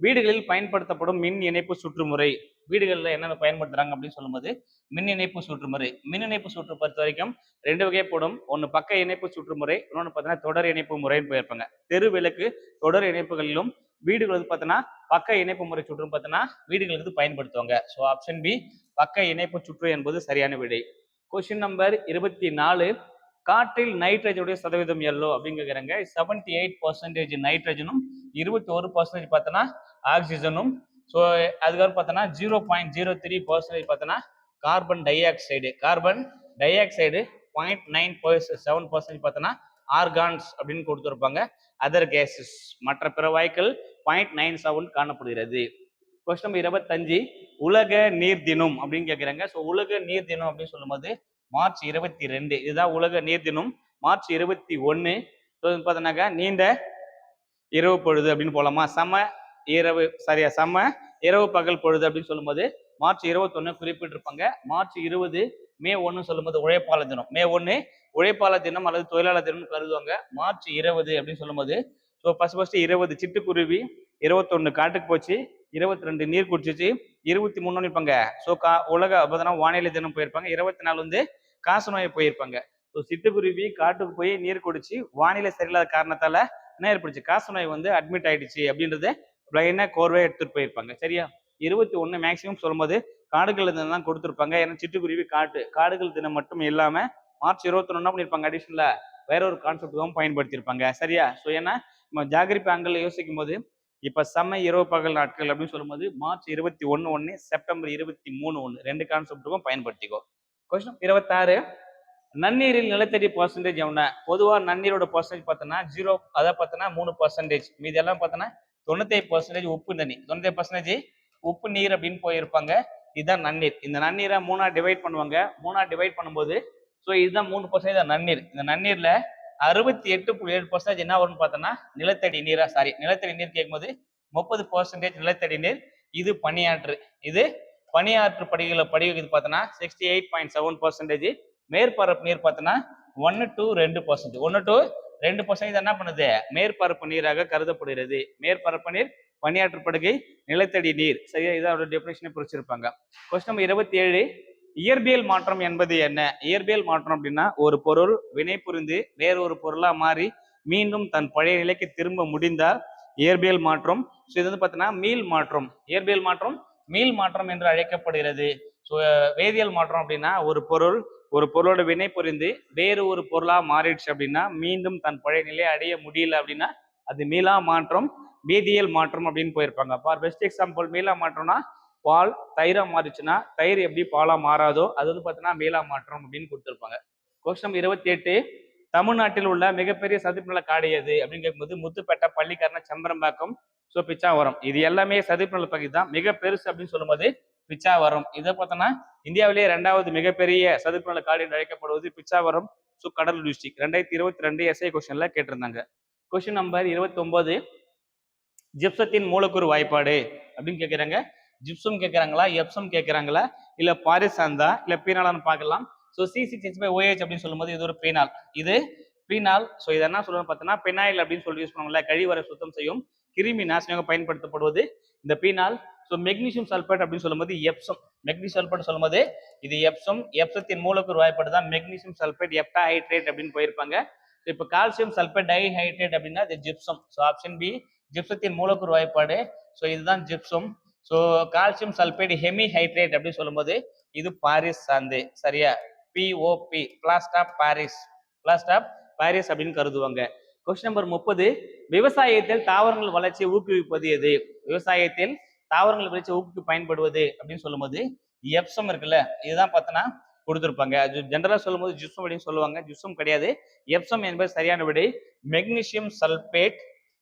வீடுகளில் பயன்படுத்தப்படும் மின் இணைப்பு சுற்றுமுறை. வீடுகளில் என்னென்ன பயன்படுத்துறாங்க அப்படின்னு சொல்லும்போது மின் இணைப்பு சுற்றுமுறை. மின் இணைப்பு சுற்று பொறுத்த வரைக்கும் ரெண்டு வகைப்படும் ஒன்று பக்க இணைப்பு சுற்றுமுறை இன்னொன்று பார்த்தீங்கன்னா தொடர் இணைப்பு முறைன்னு போயிருப்பாங்க. தெரு விளக்கு தொடர் இணைப்புகளிலும் வீடுகள் வந்து பார்த்தீங்கன்னா பக்க இணைப்பு முறை சுற்றும் பார்த்தீங்கன்னா வீடுகளுக்கு வந்து பயன்படுத்துவாங்க. ஸோ ஆப்ஷன் பி பக்க இணைப்பு சுற்று என்பது சரியான விடை. கொஸ்டின் நம்பர் இருபத்தி நாலு காற்றில் நைட்ரஜனுடைய சதவீதம் எல்லோ அப்படின்னு கேட்குறாங்க செவன்டி எயிட் பர்சன்டேஜ் நைட்ரஜனும் இருபத்தி ஒரு பர்சன்டேஜ் பார்த்தோன்னா ஆக்சிஜனும் ஸோ அதுக்கப்புறம் பார்த்தோன்னா zero point zero three percentage பார்த்தோன்னா carbon dioxide carbon dioxide point nine seven percentage பார்த்தோன்னா ஆர்கான்ஸ் அப்படின்னு கொடுத்துருப்பாங்க. அதர் கேசஸ் மற்ற பிற வாய்க்கள் பாயிண்ட் நைன் செவன் காணப்படுகிறது. கொஸ்டின் நம்பர் இருபத்தஞ்சு உலக நீர் தினம் அப்படின்னு கேட்குறாங்க. ஸோ உலக நீர் தினம் அப்படின்னு சொல்லும்போது மார்ச் இருபத்தி ரெண்டு இதுதான் உலக நீர் தினம். மார்ச் இருபத்தி ஒன்று ஸோ பார்த்தோன்னாக்கா நீண்ட இரவு பொழுது அப்படின்னு போகலாமா சம இரவு சரியா சம இரவு பகல் பொழுது அப்படின்னு சொல்லும்போது மார்ச் இருபத்தொன்னு குறிப்பிட்டிருப்பாங்க. மார்ச் இருபது மே ஒன்று சொல்லும்போது உழைப்பாளர் தினம். மே ஒன்று உழைப்பாளர் தினம் அல்லது தொழிலாளர் தினம் கருதுவாங்க. மார்ச் இருபது அப்படின்னு சொல்லும்போது ஸோ ஃபர்ஸ்ட் ஃபஸ்ட்டு இருபது சிட்டுக்குருவி இருபத்தொன்று காட்டுக்கு போச்சு இருபத்தி ரெண்டு நீர் குடிச்சிச்சு இருபத்தி மூணு இருப்பாங்க. ஸோ கா உலக பார்த்தோன்னா வானிலை தினம் போயிருப்பாங்க. இருபத்தி நாலு வந்து காசு நோய் போயிருப்பாங்க. ஸோ சிட்டுக்குருவி காட்டுக்கு போய் நீர் குடிச்சு வானிலை சரியில்லாத காரணத்தால என்ன ஏற்படுச்சு காசு நோய் வந்து அட்மிட் ஆயிடுச்சு அப்படின்றத பிளைனா கோர்வையாக எடுத்துட்டு போயிருப்பாங்க. சரியா? இருபத்தி ஒன்று மேக்சிமம் சொல்லும்போது காடுகள் தினம் தான் கொடுத்துருப்பாங்க. ஏன்னா சிட்டுக்குருவி காட்டு காடுகள் தினம் மட்டும் இல்லாம மார்ச் இருபத்தி ஒன்று பண்ணியிருப்பாங்க அடிஷனலா வேற ஒரு கான்செப்டுக்கும் பயன்படுத்தியிருப்பாங்க. சரியா? ஸோ ஏன்னா நம்ம ஜாகிரபி ஆங்கிள் யோசிக்கும் போது இப்ப செம்ம இரவு பகல் நாட்கள் அப்படின்னு சொல்லும்போது மார்ச் இருபத்தி ஒன்று ஒன்று செப்டம்பர் இருபத்தி மூணு ஒன்று ரெண்டு கான்செப்டுக்கும் பயன்படுத்திக்கோ. கொஸ்டின் இருபத்தாறு. நன்னீரில் நிலத்தடி பர்சன்டேஜ் எவ்வளோ பொதுவாக நன்னீரோட பர்சன்டேஜ் பார்த்தோன்னா ஜீரோ அதை பார்த்தோன்னா மூணு பர்சன்டேஜ் மீதி எல்லாம் பார்த்தோன்னா தொண்ணூத்தி பர்சன்டேஜ் உப்பு தண்ணி. தொண்ணூத்தி பர்சன்டேஜ் உப்பு நீர் அப்படின்னு போயிருப்பாங்க. இதுதான் நன்னீர். இந்த நன்னீரை மூணா டிவைட் பண்ணுவாங்க. மூணா டிவைட் பண்ணும்போது ஸோ இதுதான் மூணு பர்சன்டேஜ் நன்னீர். இந்த நன்னீர்ல அறுபத்தி எட்டு புள்ளி ஏழு பர்சன்டேஜ் என்ன வரும்னு பார்த்தோன்னா நிலத்தடி நீரா சாரி நிலத்தடி நீர் கேட்கும்போது முப்பது பர்சன்டேஜ் நிலத்தடி நீர். இது பனியாற்று. இது பனியாற்று படிகளை படிவுக்கு பார்த்தோன்னா sixty eight point seven percentage மேற்பரப்பு நீர் பார்த்தோன்னா ஒன்று டு ரெண்டு பர்சன்டேஜ் ஒன்று டு ரெண்டு பர்சன்டேஜ் என்ன பண்ணுது? மேற்பரப்பு நீராக கருதப்படுகிறது. மேற்பரப்பு நீர் பணியாற்றப்படுகை படுகை நிலத்தடி நீர். சரியா? இதோட டெபினேஷனை பிரிச்சிருப்பாங்க கொஸ்டின் நம்பர் இருபத்தி ஏழு இயற்பியல் மாற்றம் என்பது என்ன? இயற்பியல் மாற்றம் அப்படின்னா ஒரு பொருள் வினை புரிந்து வேறொரு பொருளா மாறி மீண்டும் தன் பழைய நிலைக்கு திரும்ப முடிந்தால் இயற்பியல் மாற்றம். ஸோ இது வந்து பார்த்தீங்கன்னா மீள் மாற்றம். இயற்பியல் மாற்றம் மீள் மாற்றம் என்று அழைக்கப்படுகிறது. ஸோ வேதியியல் மாற்றம் அப்படின்னா ஒரு பொருள் ஒரு பொருளோட வினை புரிந்து வேறு ஒரு பொருளாக மாறிடுச்சு அப்படின்னா மீண்டும் தன் பழைய நிலையை அடைய முடியல அப்படின்னா அது மீளா மாற்றம் வேதியியல் மாற்றம் அப்படின்னு போயிருப்பாங்க. ஃபார் பெஸ்ட் எக்ஸாம்பிள் மீளா மாற்றம்னா பால் தயிராக மாறிச்சுன்னா தயிர் எப்படி பாலாக மாறாதோ அது வந்து பார்த்தீங்கன்னா மீளா மாற்றம் அப்படின்னு கொடுத்துருப்பாங்க. கொஸ்டின் இருபத்தி எட்டு தமிழ்நாட்டில் உள்ள மிகப்பெரிய சதுப்பு நில காடு எது அப்படின்னு கேட்கும்போது முத்துப்பேட்டை பள்ளிக்கரண சம்பரம்பாக்கம் ஸோ பிச்சாவரம் இது எல்லாமே சதுப்பு நில பகுதி தான். மிக பெருசு அப்படின்னு சொல்லும்போது பிச்சாவரம். இதை பார்த்தோன்னா இந்தியாவிலேயே ரெண்டாவது மிகப்பெரிய சதுப்பு நில காடு என்று அழைக்கப்படுவது பிச்சாவரம் சு கடலூர் டிஸ்ட்ரிக் ரெண்டாயிரத்தி இருபத்தி ரெண்டு எஸ்ஐ கொஸ்டின்ல கேட்டிருந்தாங்க. கொஸ்டின் நம்பர் இருபத்தி ஜிப்சத்தின் மூலக்கூறு வாய்ப்பாடு அப்படின்னு கேட்குறாங்க. ஜிப்சம் கேட்குறாங்களா? எப்சம் கேட்குறாங்களா? இல்லை பாரிஸ் அந்தா இல்லை பீனாலான்னு பார்க்கலாம். So C six H five OH அப்படின்னு சொல்லும்போது இது ஒரு பீனால். இது பீனால். ஸோ இது என்ன சொல்லுவோம் பார்த்தோன்னா பெனாயில் அப்படின்னு சொல்லி யூஸ் பண்ணுவாங்கல்ல கழிவறை சுத்தம் செய்யும் கிருமி நாசினியாக பயன்படுத்தப்படுவது இந்த பீனால். ஸோ மெக்னீசியம் சல்பேட் அப்படின்னு சொல்லும்போது எப்சம் மெக்னீசியம் சல்பேட் சொல்லும்போது இது எப்சம் எப்சத்தின் மூலக்கூறு வாய்ப்பாடு தான் மெக்னீசியம் சல்பேட் எப்டா ஹைட்ரேட் அப்படின்னு போயிருப்பாங்க. இப்போ கால்சியம் சல்பேட் டை ஹைட்ரேட் அப்படின்னா இது ஜிப்சம் ஸோ ஆப்ஷன் பி ஜிப்சத்தின் மூலக்கூறு வாய்ப்பாடு. ஸோ இதுதான் gypsum so calcium sulphate hemihydrate அப்படின்னு சொல்லும்போது இது பாரிஸ் சாந்து சரியா? POP plaster of Paris plaster of Paris அப்படின்னு கருதுவாங்க. கொஸ்டின் நம்பர் முப்பது விவசாயத்தில் தாவரங்கள் வளர்ச்சியை ஊக்குவிப்பது எது? விவசாயத்தில் தாவரங்கள் வளர்ச்சி ஊக்கு பயன்படுவது அப்படின்னு சொல்லும்போது எப்சம் இருக்குல்ல இதுதான் பார்த்தோன்னா கொடுத்துருப்பாங்க. ஜென்ரலாக சொல்லும்போது ஜிப்சம் அப்படின்னு சொல்லுவாங்க. ஜிப்சம் கிடையாது. எப்சம் என்பது சரியான விடை மெக்னீசியம் சல்பேட்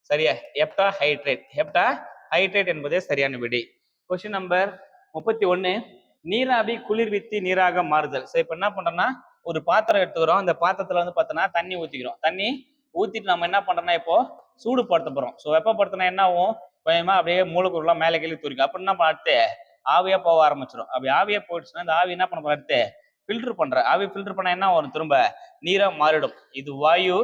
சரியா? ஹெப்டா ஹைட்ரேட் ஹெப்டா ஹைட்ரேட் என்பதே சரியான விடை. கொஸ்டின் நம்பர் முப்பத்தி ஒன்று நீராவி குளிர்வித்து நீராக மாறுதல். ஸோ இப்போ என்ன பண்ணுறோம்னா ஒரு பாத்திரம் எடுத்துக்கிறோம். அந்த பாத்திரத்தில் வந்து பார்த்தோன்னா தண்ணி ஊற்றிக்கிறோம் தண்ணி ஊற்றிட்டு நம்ம என்ன பண்ணுறோம்னா இப்போ சூடுபடுத்த போகிறோம் ஸோ வெப்பப்படுத்தினா என்ன ஆகும்? கொஞ்சமா அப்படியே மூலக்கூறுலாம் மேலே கீழே தூரிக்கும். அப்படி என்ன அடுத்து ஆவியா போக ஆரம்பிச்சிடும் அப்படி ஆவியா போயிடுச்சுன்னா இந்த ஆவி என்ன பண்ண போறோம் அடுத்து ஃபில்டர் பண்ற ஆவி ஃபில்டர் பண்ண என்ன வரும் திரும்ப? நீரா மாறிடும். இது வாயு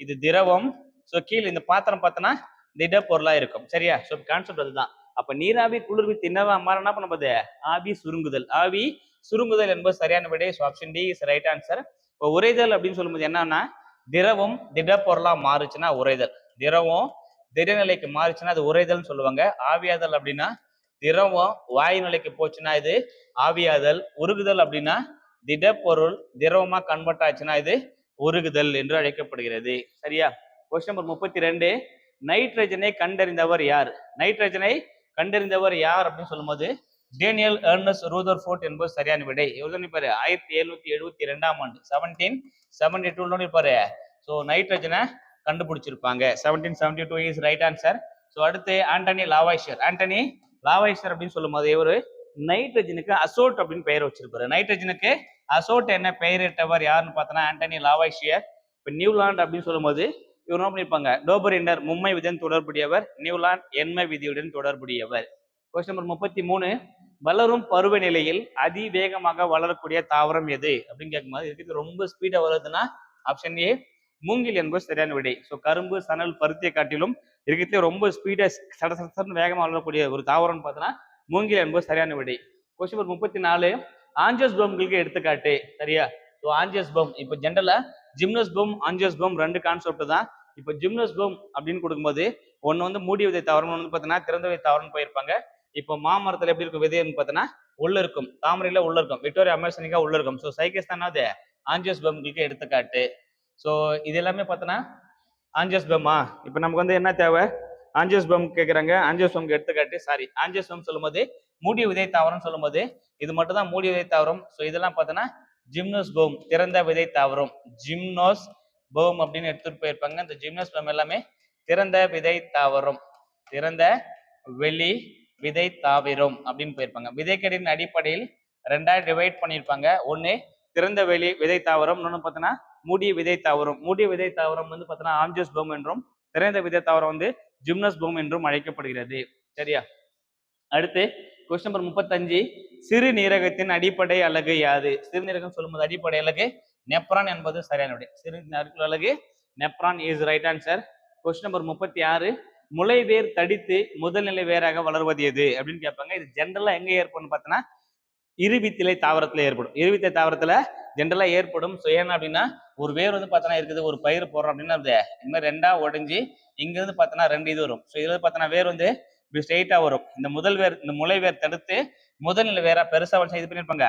இது திரவம். ஸோ கீழே இந்த பாத்திரம் பார்த்தோன்னா திட பொருளா இருக்கும். சரியா? ஸோ கான்செப்ட் அதுதான். அப்ப நீராவி குளிர்வி தின்னவா மாற என்ன பண்ண போகுது? ஆவி சுருங்குதல். ஆவி சுருங்குதல் என்பது சரியான விடை. So option D is right answer இப்போ உரைதல் அப்படின்னு சொல்லும்போது என்னன்னா திரவம் திட பொருளா மாறுச்சுன்னா உரைதல் திரவம் திடநிலைக்கு மாறுச்சுன்னா அது உரைதல்னு சொல்லுவாங்க. ஆவியாதல் அப்படின்னா திரவம் வாயு நிலைக்கு போச்சுன்னா இது ஆவியாதல். உருகுதல் அப்படின்னா திடப்பொருள் திரவமா கன்வெர்ட் ஆச்சுன்னா இது உருகுதல் என்று அழைக்கப்படுகிறது. சரியா? கொஸ்டின் நம்பர் முப்பத்தி ரெண்டு நைட்ரஜனை கண்டறிந்தவர் யார்? நைட்ரஜனை கண்டறிந்தவர் யார் அப்படின்னு சொல்லும்போது டேனியல் ஏர்னஸ் ரூதர் ஃபோர்ட் என்பது சரியான விடை. இவர் தான் இருப்பாரு ஆயிரத்தி எழுநூத்தி எழுபத்தி ரெண்டாம் ஆண்டு. செவன்டீன் செவன்டி டூ இருப்பாரு ஸோ நைட்ரஜனை கண்டுபிடிச்சிருப்பாங்க. Seventeen seventy two is right answer so அடுத்து ஆண்டனி லாவாய்ஷர் ஆண்டனி லாவாய்ஷர் அப்படின்னு சொல்லும்போது இவர் நைட்ரஜனுக்கு அசோட் அப்படின்னு பெயர் வச்சிருப்பாரு. நைட்ரஜனுக்கு அசோட் என்ன பெயரிட்டவர் யாருன்னு பார்த்தோன்னா ஆண்டனி லாவாய்ஷியர் இப்போ நியூலாண்ட் அப்படின்னு சொல்லும்போது இவர் என்ன பண்ணியிருப்பாங்க டோபரிண்டர் மும்மை விதன் தொடர்புடையவர் நியூலாண்ட் எண்மை விதியுடன் தொடர்புடையவர். கொஸ்டின் நம்பர் முப்பத்தி மூணு. வளரும் பருவநிலையில் அதிவேகமாக வளரக்கூடிய தாவரம் எது? அப்படின்னு கேட்கும்போது இதுக்கு ரொம்ப ஸ்பீடாக வளருதுன்னா ஆப்ஷன் ஏ மூங்கில் என்பது சரியான விடை. ஸோ கரும்பு சணல் பருத்தியை காட்டிலும் இருக்கிறதுல ரொம்ப ஸ்பீடாக சட சடசடன்னு வேகமாக வளரக்கூடிய ஒரு தாவரம்னு பார்த்தோன்னா மூங்கில் என்பது சரியான விடை. கொஸ்டின் நம்பர் முப்பத்தி நாலு ஆஞ்சியோஸ்போம்களுக்கு எடுத்துக்காட்டு. சரியா? ஸோ ஆஞ்சியோஸ்போம் இப்போ ஜென்ரலா ஜிம்னோஸ்போம் ஆஞ்சியோஸ்போம் ரெண்டு கான்செப்ட் தான். இப்போ ஜிம்னோஸ்போம் அப்படின்னு கொடுக்கும்போது ஒன்று வந்து மூடி விதை தாவரம் வந்து பார்த்தீங்கன்னா திறந்த விதை தாவரம்னு போயிருப்பாங்க. இப்போ மாமரத்தில் எப்படி இருக்கும் விதைன்னு பார்த்தோன்னா உள்ள இருக்கும். தாமரையில் உள்ள இருக்கும். விக்டோரியா அமெரிக்கா உள்ள இருக்கும். ஸோ சைக்கஸ் தானே அது? ஆஞ்சியோஸ்போம்களுக்கு எடுத்துக்காட்டு. ஸோ இது எல்லாமே பார்த்தோன்னா ஆஞ்சியோஸ்போமா இப்போ நமக்கு வந்து என்ன தேவை? ஆஞ்சியோஸ்போம் கேட்குறாங்க ஆஞ்சியோஸ்போம்க்கு எடுத்துக்காட்டு சாரி ஆஞ்சியோஸ்போம் சொல்லும்போது மூடிய விதை தாவரம் சொல்லும்போது இது மட்டும் தான் மூடிய விதை தாவரம் ஸோ இதெல்லாம் பார்த்தோன்னா ஜிம்னோஸ்போம் திறந்த விதை தாவரம் ஜிம்னோஸ் போம் அப்படின்னு எடுத்துட்டு போயிருப்பாங்க. இந்த ஜிம்னோஸ்போம் எல்லாமே திறந்த விதை தாவரம் திறந்த வெளி விதை தாவரம் அப்படின்னு போயிருப்பாங்க. விதைக்கடின் அடிப்படையில் ரெண்டா டிவைட் பண்ணியிருப்பாங்க. ஒன்று திறந்த வெளி விதை தாவரம் இன்னொன்று பார்த்தோன்னா மூடிய விதை தாவரம். மூடிய விதை தாவரம் வந்து பார்த்தோன்னா ஆம்ஜோஸ்போம் என்றும் திறந்த விதை தாவரம் வந்து ஜிம்னஸ் பூம் என்றும் அழைக்கப்படுகிறது. சரியா? அடுத்து கொஸ்டின் நம்பர் முப்பத்தஞ்சு. சிறுநீரகத்தின் அடிப்படை அலகு யாது? சிறுநீரகம் சொல்லும்போது அடிப்படை அலகு நெப்ரான் என்பது சரியான விடை. சிறுநீரக அலகு nephron is right answer question number முப்பத்தி ஆறு முளைவேர் தடித்து முதல்நிலை வேராக வளர்வது எது? அப்படின்னு கேட்பாங்க. இது ஜென்ரலா எங்க ஏற்படும் பார்த்தோன்னா இருவித்திலை தாவரத்தில் ஏற்படும். இருவித்திலை தாவரத்தில் ஜென்ரலாக ஏற்படும். ஸோ ஏன்னா அப்படின்னா ஒரு வேர் வந்து பார்த்தோன்னா இருக்குது ஒரு பயிர் போடுறோம் அப்படின்னா அது இந்த மாதிரி ரெண்டா உடைஞ்சு பார்த்தோன்னா ரெண்டு இது வரும். ஸோ இதில் பார்த்தோன்னா வேர் வந்து இப்படி ஸ்ட்ரெயிட்டாக வரும். இந்த முதல் வேர் இந்த முளை வேர் தடுத்து முதல் நிலை வேற பெருசாக வச்சு இது பண்ணிருப்பாங்க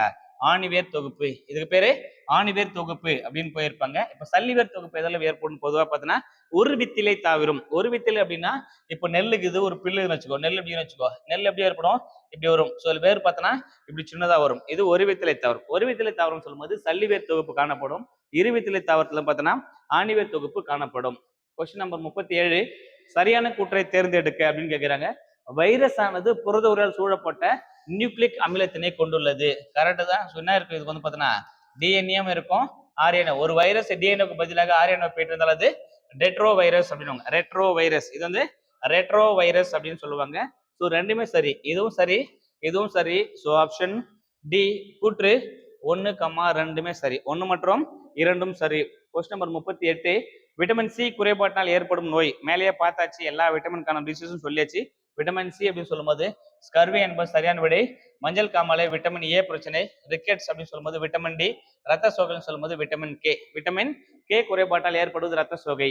ஆணிவேர் தொகுப்பு. இதுக்கு பேரு ஆணிவேர் தொகுப்பு அப்படின்னு போயிருப்பாங்க. இப்ப சல்லிவேர் தொகுப்பு எதில் ஏற்படும்? பொதுவா பார்த்தோன்னா ஒரு வித்திலை தாவிரும். ஒரு வித்திலை அப்படின்னா இப்போ நெல்லுக்கு இது ஒரு பில்லுன்னு வச்சுக்கோ. நெல் எப்படின்னு வச்சுக்கோ. நெல் எப்படி ஏற்படும்? இப்படி வரும். சில பேர் பார்த்தோன்னா இப்படி சின்னதாக வரும். இது ஒரு வித்திலை தாவரம் ஒரு வித்திலை தாவரம் சொல்லும்போது சல்லிவேர் தொகுப்பு காணப்படும். இரு வித்திலை தாவரத்துல பார்த்தோன்னா ஆணிவேர் தொகுப்பு காணப்படும். கொஸ்டின் நம்பர் முப்பத்தி ஏழு சரியான கூற்றை தேர்ந்தெடுக்க அப்படின்னு கேட்குறாங்க வைரஸ் ஆனது புரத உரையால் சூழப்பட்ட நியூக்ளிக் அமிலத்தினை கொண்டுள்ளது. கரெக்டு தான். So என்ன இருக்கு? இதுக்கு வந்து பார்த்தோன்னா டிஎன்ஏவும் இருக்கும். ஆர்என்ஏ ஒரு வைரஸ் டிஎன்ஏக்கு பதிலாக ஆர்என்ஏ போயிட்டு இருந்தாலும் அது ரெட்ரோ வைரஸ் அப்படின்னுவாங்க ரெட்ரோ வைரஸ் இது வந்து ரெட்ரோ வைரஸ் அப்படின்னு சொல்லுவாங்க. ஸோ ரெண்டுமே சரி. இதுவும் சரி இதுவும் சரி. ஸோ ஆப்ஷன் டி கூற்று. ஒன்று கம்மா ரெண்டுமே சரி. ஒன்று மற்றும் இரண்டும் சரி. கொஸ்டின் நம்பர் முப்பத்தி எட்டு. விட்டமின் சி குறைபாட்டினால் ஏற்படும் நோய். மேலேயே பார்த்தாச்சு எல்லா விட்டமின்கான டிசீஸும் சொல்லியாச்சு. விட்டமின் சி அப்படின்னு சொல்லும்போது ஸ்கர்வி என்பது சரியான விடை. மஞ்சள் காமாலை விட்டமின் ஏ பிரச்சனை. ரிக்கெட்ஸ் அப்படின்னு சொல்லும்போது விட்டமின் டி ரத்த சோகைன்னு சொல்லும்போது விட்டமின் கே விட்டமின் கே குறைபாட்டால் ஏற்படுவது ரத்த சோகை.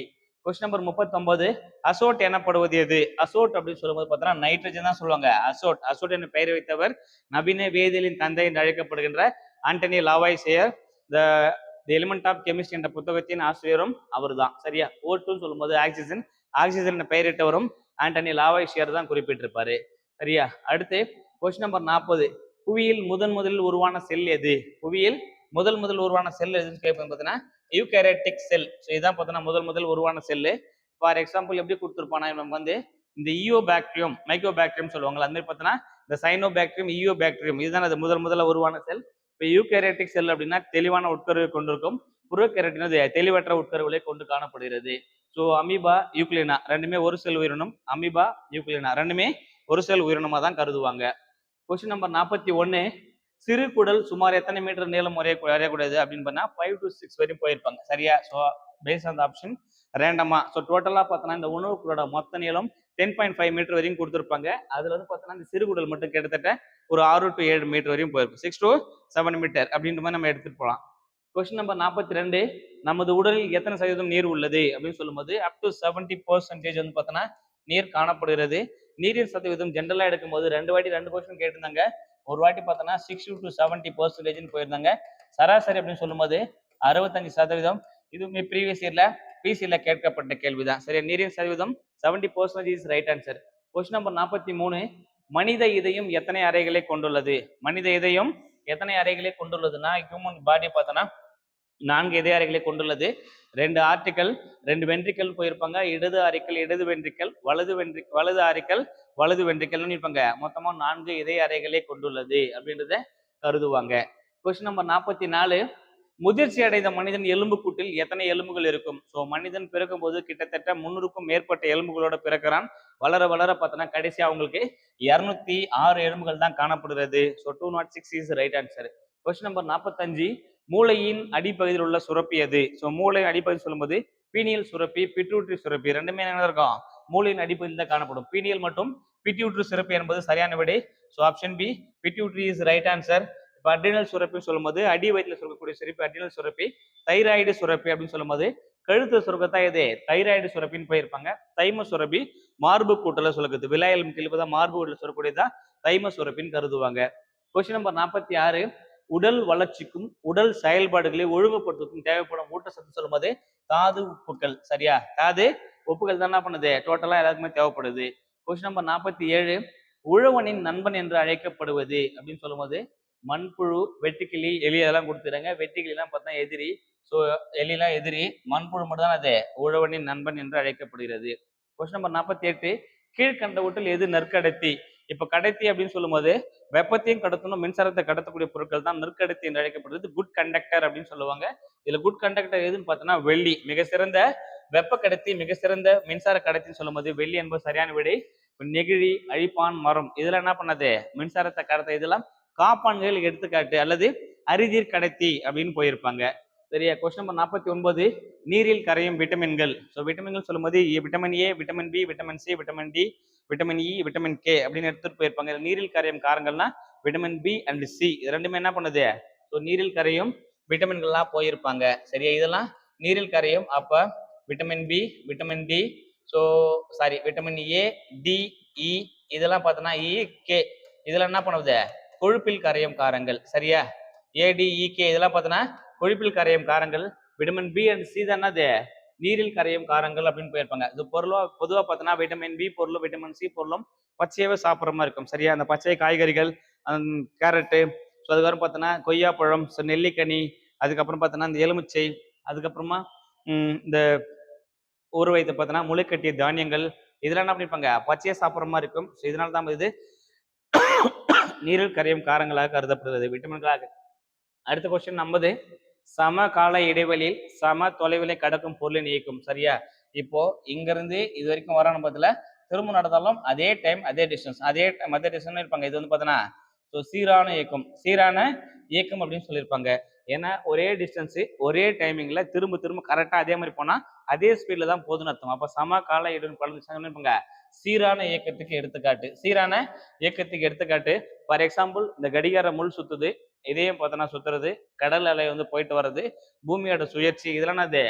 கொஸ்டின் நம்பர் முப்பத்தொன்பது அசோட் எனப்படுவது எது அசோட் அப்படின்னு சொல்லும்போது பார்த்தோன்னா நைட்ரஜன் தான் சொல்லுவாங்க. அசோட். அசோட் என பெயர் வைத்தவர் நவீன வேதியியலின் தந்தை என்று அழைக்கப்படுகின்ற Antoine Lavoisier the the element of chemistry என்ற புத்தகத்தின் ஆசிரியரும் அவர் தான் சரியா ஓட்டுன்னு சொல்லும்போது ஆக்சிஜன் ஆக்சிஜன் பெயரிட்டவரும் ஆண்டனி லாவாய்சியர் தான் குறிப்பிட்டிருப்பாரு. சரியா? அடுத்து கொஸ்டின் நம்பர் நாற்பது. புவியில் முதன் முதலில் உருவான செல் எது? புவியில் முதல் முதல் உருவான செல் எதுன்னு கேட்போம் பார்த்தீங்கன்னா யூகேரட்டிக் செல். ஸோ இதான் பார்த்தோன்னா முதல் முதல் உருவான செல்லு. ஃபார் எக்ஸாம்பிள் எப்படி கொடுத்துருப்பானா? நமக்கு வந்து இந்த இயோ பாக்டீரியம் மைக்ரோ பாக்டீரியம் சொல்லுவாங்கல்ல அது மாதிரி பார்த்தோன்னா இந்த சைனோ பாக்டீரியம் இயோ பாக்டீரியம் இதுதான் அது முதல் முதல்ல உருவான செல். இப்போ யூகேரட்டிக் செல் அப்படின்னா தெளிவான உட்கருவை கொண்டிருக்கும். புரோகேரட்டினது தெளிவற்ற உட்கருவுகளை கொண்டு காணப்படுகிறது. ஸோ அமீபா யூக்ளினா ரெண்டுமே ஒரு செல் உயிரினம். அமீபா யூக்ளினா ரெண்டுமே ஒரு செல் உயிரினமாக தான் கருதுவாங்க. கொஸ்டின் நம்பர் நாற்பத்தி ஒன்று சிறு குடல் சுமார் எத்தனை மீட்டர் நீளம் வரைய வரையக்கூடாது அப்படின்னு பண்ணா ஃபைவ் டு சிக்ஸ் வரையும் போயிருப்பாங்க. சரியா? ஸோ பேஸ் அந்த ஆப்ஷன் ரேண்டமா ஸோ டோட்டலாக பார்த்தோன்னா இந்த உணவுக்குள்ளோட மொத்த நீளம் டென் பாயிண்ட் ஃபைவ் மீட்டர் வரையும் கொடுத்துருப்பாங்க. அதுல வந்து பார்த்தோன்னா இந்த சிறுகுடல் மட்டும் கிட்டத்தட்ட ஒரு ஆறு டு ஏழு மீட்டர் வரையும் போயிருக்கும். சிக்ஸ் டு செவன் மீட்டர் அப்படின்ற மாதிரி நம்ம எடுத்துகிட்டு போகலாம் கொஸ்டின் நம்பர் நாற்பத்தி ரெண்டு. நமது உடலில் எத்தனை சதவீதம் நீர் உள்ளது? அப்படின்னு சொல்லும்போது அப் டு செவன்டி பர்சன்டேஜ் வந்து பார்த்தோன்னா நீர் காணப்படுகிறது. நீரின் சதவீதம் ஜென்ரலாக எடுக்கும்போது ரெண்டு வாட்டி ரெண்டு கொஸ்டின் கேட்டிருந்தாங்க. ஒரு வாட்டி பார்த்தோன்னா சிக்ஸ்டி டு செவன்ட்டி பர்சன்டேஜ்னு போயிருந்தாங்க. சராசரி அப்படின்னு சொல்லும்போது அறுபத்தஞ்சு சதவீதம். இதுவுமே ப்ரீவியஸ் இயர்ல பிசியில் கேட்கப்பட்ட கேள்விதான். சரியா? நீரின் சதவீதம் seventy percentage is right answer question number நாற்பத்தி மூணு மனித இதயம் எத்தனை அறைகளை கொண்டுள்ளது? மனித இதயம் எத்தனை அறைகளை கொண்டுள்ளதுன்னா ஹியூமன் பாடி பார்த்தோன்னா நான்கு இதய அறைகளை கொண்டுள்ளது. ரெண்டு ஆர்டிக்கல் ரெண்டு வென்ட்ரிக்கல் போயிருப்பாங்க. இடது அறைக்கல் இடது வென்ட்ரிக்கல் வலது வென்ட்ரி வலது அறைக்கல் வலது வென்ட்ரிக்கல்னு இருப்பாங்க மொத்தமா நான்கு இதய அறைகளை கொண்டுள்ளது அப்படின்றத கருதுவாங்க. கொஸ்டின் நம்பர் நாற்பத்தி நாலு முதிர்ச்சி அடைந்த மனிதன் எலும்பு கூட்டில் எத்தனை எலும்புகள் இருக்கும்? ஸோ மனிதன் பிறக்கும் போது கிட்டத்தட்ட முன்னூறுக்கும் மேற்பட்ட எலும்புகளோட பிறக்கிறான். வளர வளர பார்த்தோன்னா கடைசி அவங்களுக்கு இரநூத்தி ஆறு எலும்புகள் தான் காணப்படுகிறது. So two nought six is right answer question number நாற்பத்தஞ்சு மூளையின் அடிப்பகுதியில் உள்ள சுரப்பி எது? ஸோ மூளை அடிப்பகுதி சொல்லும்போது பீனியல் சுரப்பி பிட்ரூட்ரி சுரப்பி ரெண்டுமே என்ன இருக்கும் மூளையின் அடிப்பகுதியில் தான் காணப்படும். பீனியல் மற்றும் பிட்யூட்ரி சுரப்பு என்பது சரியான விடை. So option B pituitary is right answer இப்போ அட்ரினல் சுரப்பி சொல்லும்போது அடி வயிற்றில் சுரக்கக்கூடிய சுரப்பி அட்ரினல் சுரப்பி. தைராய்டு சுரப்பி அப்படின்னு சொல்லும்போது கழுத்து சுரக்கத்தான் இது. தைராய்டு சுரப்பின்னு போயிருப்பாங்க. தைம சுரப்பி மார்பு கூட்டல சுரக்குது. விலாயல் கிழிப்பதான் மார்பு கூட்டில் சுரக்கூடியதான் தைம சுரப்பின்னு கருதுவாங்க. கொஸ்டின் நம்பர் நாற்பத்தி ஆறு உடல் வளர்ச்சிக்கும் உடல் செயல்பாடுகளை ஒழுங்குபடுத்துவதற்கும் தேவைப்படும் ஊட்டச்சத்து சொல்லும்போது தாது உப்புக்கள். சரியா? தாது உப்புகள் தான் என்ன பண்ணுது? டோட்டலா எல்லாருக்குமே தேவைப்படுது. கொஸ்டின் நம்பர் நாற்பத்தி ஏழு உழவனின் நண்பன் என்று அழைக்கப்படுவது அப்படின்னு சொல்லும்போது மண்புழு வெட்டுக்கிளி எலி அதெல்லாம் கொடுத்துறாங்க வெட்டுக்கிளிலாம் பார்த்தா எதிரி. ஸோ எலிலாம் எதிரி மண்புழு மட்டும் தான் அது. உழவனின் நண்பன் என்று அழைக்கப்படுகிறது. கொஸ்டின் நம்பர் நாற்பத்தி எட்டு கீழ்கண்டவற்றில் எது நெற்கடத்தி? இப்ப கடத்தி அப்படின்னு சொல்லும்போது வெப்பத்தையும் கடத்தணும் மின்சாரத்தை கடத்தக்கூடிய பொருட்கள் தான் நெற்கடத்தி என்று அழைக்கப்படுகிறது. குட் கண்டக்டர் அப்படின்னு சொல்லுவாங்க. இதுல குட் கண்டக்டர் எதுன்னு பார்த்தோன்னா வெள்ளி. மிக சிறந்த வெப்ப கடத்தி மிக சிறந்த மின்சார கடத்தின்னு சொல்லும்போது வெள்ளி என்பது சரியான விடை. நெகிழி அழிப்பான் மரம். இதெல்லாம் என்ன பண்ணது? மின்சாரத்தை கடத்த இதெல்லாம் காப்பான்கள் எடுத்துக்காட்டு அல்லது அரிதீர் கடத்தி அப்படின்னு போயிருப்பாங்க. சரியா? கொஸ்டின் நம்பர் நாற்பத்தி ஒன்பது. நீரில் கரையும் விட்டமின்கள். ஸோ விட்டமின்கள் சொல்லும்போது vitamin A vitamin B vitamin C vitamin D vitamin E vitamin K e, அப்படின்னு எடுத்துட்டு போயிருப்பாங்க. நீரில் கரையும் காரங்கள்னா விட்டமின் பி அண்ட் சி இது ரெண்டுமே என்ன பண்ணுது? ஸோ நீரில் கரையும் விட்டமின்கள்லாம் போயிருப்பாங்க. சரியா? இதெல்லாம் நீரில் கரையும் அப்போ vitamin B vitamin D so sorry vitamin A D E இதெல்லாம் பார்த்தோன்னா இ e, கே இதெல்லாம் என்ன பண்ணுவது கொழுப்பில் கரையும் காரங்கள். சரியா? ஏடிஇகே e, இதெல்லாம் பார்த்தோன்னா கொழுப்பில் கரையும் காரங்கள் விட்டமின் பி அண்ட் சி தான் என்னது? நீரில் கரையும் காரங்கள் அப்படின்னு போயிருப்பாங்க. இது பொருளோ பொதுவாக பார்த்தோன்னா விட்டமின் பி பொருளும் விட்டமின் சி பொருளும் பச்சையாவே சாப்பிட்ற மாதிரி இருக்கும். சரியா? அந்த பச்சை காய்கறிகள் கேரட்டு ஸோ அதுக்கப்புறம் பார்த்தோன்னா கொய்யாப்பழம் ஸோ நெல்லிக்கனி அதுக்கப்புறம் பார்த்தோன்னா இந்த எலுமிச்சை அதுக்கப்புறமா இந்த ஊற வைத்து பார்த்தோன்னா முளைக்கட்டிய தானியங்கள் இதெல்லாம் என்ன பண்ணிப்பாங்க பச்சையாக சாப்பிட்ற மாதிரி இருக்கும். ஸோ இதனால தான் இது நீரில் கரையும் காரங்களாக கருதப்படுகிறது. விட்டமின்களாக அடுத்த கொஸ்டின் நம்பது. சம கால இடைவெளியில் சம தொலைவிலை கடக்கும் பொருளின் நீக்கும் சரியா? இப்போ இங்கேருந்து இது வரைக்கும் வர பத்தில திரும்ப நடந்தாலும் அதே டைம் அதே டிஸ்டன்ஸ் அதே டைம் அதே டிஸ்டன்ஸ் இருப்பாங்க. இது வந்து பார்த்தோன்னா ஸோ சீரான இயக்கம். சீரான இயக்கம் அப்படின்னு சொல்லியிருப்பாங்க. ஏன்னா ஒரே டிஸ்டன்ஸு ஒரே டைமிங்கில் திரும்ப திரும்ப கரெக்டாக அதே மாதிரி போனால் அதே ஸ்பீட்ல தான் போதுன்னு அர்த்தம்? அப்போ சம கால இடம் குழந்தை சீரான இயக்கத்துக்கு எடுத்துக்காட்டு. சீரான இயக்கத்துக்கு எடுத்துக்காட்டு. ஃபார் எக்ஸாம்பிள் இந்த கடிகார முள் சுத்துது இதையும் பார்த்தோன்னா சுத்துறது கடல் அலை வந்து போயிட்டு வர்றது பூமியோட சுயற்சி இதெல்லாம் அது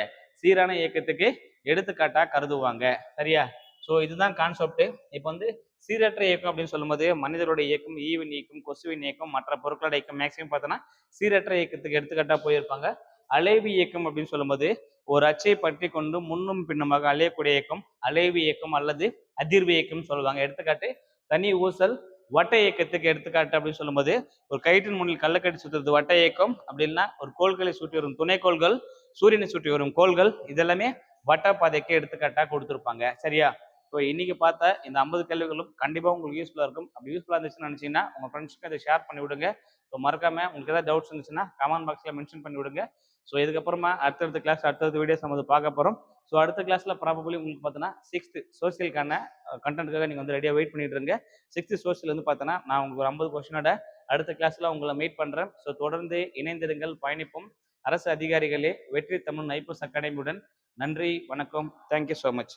சீரான இயக்கத்துக்கு எடுத்துக்காட்டா கருதுவாங்க. சரியா? ஸோ இதுதான் கான்செப்ட் இப்போ வந்து சீரற்ற இயக்கம் அப்படின்னு சொல்லும்போது மனிதரோட இயக்கம் ஈவின் இயக்கம் கொசுவின் இயக்கம் மற்ற பொருட்களோட இயக்கம் மேக்சிமம் பார்த்தோன்னா சீரற்ற இயக்கத்துக்கு எடுத்துக்காட்டாக போயிருப்பாங்க. அலைவு இயக்கம் அப்படின்னு சொல்லும்போது ஒரு அச்சை பற்றி கொண்டு முன்னும் பின்னுமாக அலையக்கூடிய இயக்கம் அலைவு இயக்கம் அல்லது அதிர்வு இயக்கம் சொல்லுவாங்க. எடுத்துக்காட்டு தனி ஊசல் வட்ட இயக்கத்துக்கு எடுத்துக்காட்டு அப்படின்னு சொல்லும்போது ஒரு கயிற்றின் முன்னில் கள்ளக்கட்டி சுற்றுறது வட்ட இயக்கம் அப்படின்னா ஒரு கோள்களை சுற்றி வரும் துணைக்கோள்கள் சூரியனை சுற்றி வரும் கோள்கள் இதெல்லாமே வட்ட பாதைக்கு எடுத்துக்காட்டாக கொடுத்துருப்பாங்க. சரியா? ஸோ இன்னைக்கு பார்த்தா இந்த ஐம்பது கேள்விகளும் கண்டிப்பாக உங்களுக்கு யூஸ்ஃபுல்லாக இருக்கும். அப்படி யூஸ்ஃபுல்லாக இருந்துச்சுன்னு நினச்சிங்கன்னா உங்கள் ஃப்ரெண்ட்ஸ்க்கு அதை ஷேர் பண்ணி விடுங்க ஸோ மறக்காம உங்களுக்கு ஏதாவது டவுட்ஸ் இருந்துச்சுன்னா கமெண்ட் பாக்ஸில் மென்ஷன் பண்ணி விடுங்க ஸோ இதுக்கப்புறமா அடுத்தடுத்த கிளாஸ் அடுத்தடுத்த வீடியோஸ் நம்ம வந்து பார்க்க போகிறோம் ஸோ அடுத்த கிளாஸில் ப்ராபபிளி உங்களுக்கு பார்த்தோன்னா சிக்ஸ்த்து சோசியலுக்கான கண்டென்ட்டுக்காக நீங்கள் வந்து ரெடியாக வெயிட் பண்ணிட்டு இருங்க. சிக்ஸ்த்து சோசியல் வந்து பார்த்தோன்னா நான் உங்களுக்கு ஒரு ஐம்பது கொஸ்டினோட அடுத்த கிளாஸில் உங்களை மீட் பண்ணுறேன் ஸோ தொடர்ந்து இணைந்திருங்கள் பயணிப்போம். அரசு அதிகாரிகளே வெற்றி தமிழ் ஐபிஎஸ் அகாடமியுடன் நன்றி வணக்கம். Thank you so much